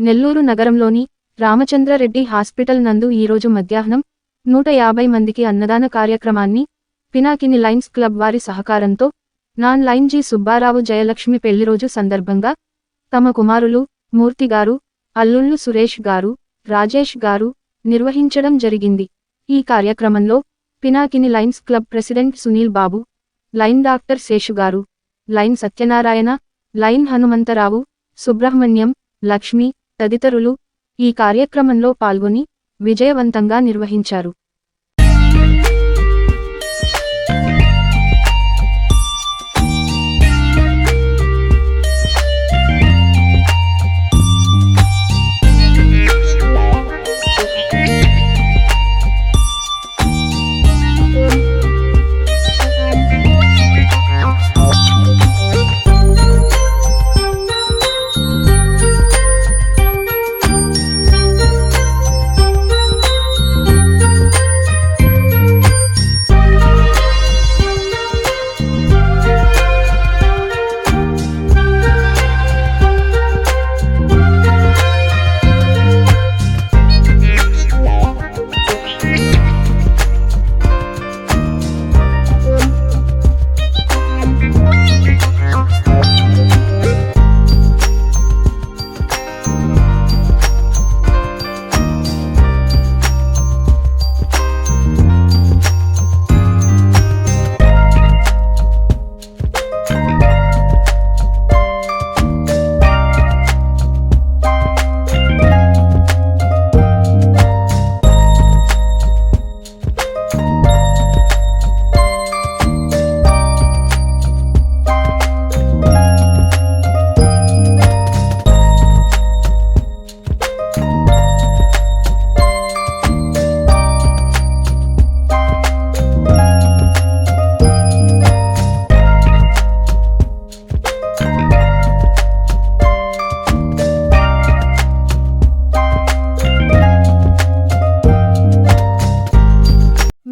నెల్లూరు నగరంలోని రామచంద్రరెడ్డి హాస్పిటల్ నందు ఈరోజు మధ్యాహ్నం నూట యాభై మందికి అన్నదాన కార్యక్రమాన్ని పినాకిని లైన్స్ క్లబ్ వారి సహకారంతో నాన్ లైన్ జి సుబ్బారావు జయలక్ష్మి పెళ్ళిరోజు సందర్భంగా తమ కుమారులు మూర్తి గారు అల్లుళ్ళు సురేష్ గారు రాజేష్ గారు నిర్వహించడం జరిగింది. ఈ కార్యక్రమంలో Pinakini Lions Club president Sunil Babu Lion doctor Seshu garu Lion Satyanarayana Lion Hanumantharao Subrahmanyam Lakshmi తదితరులు ఈ కార్యక్రమంలో పాల్గొని విజయవంతంగా నిర్వహించారు. Bye.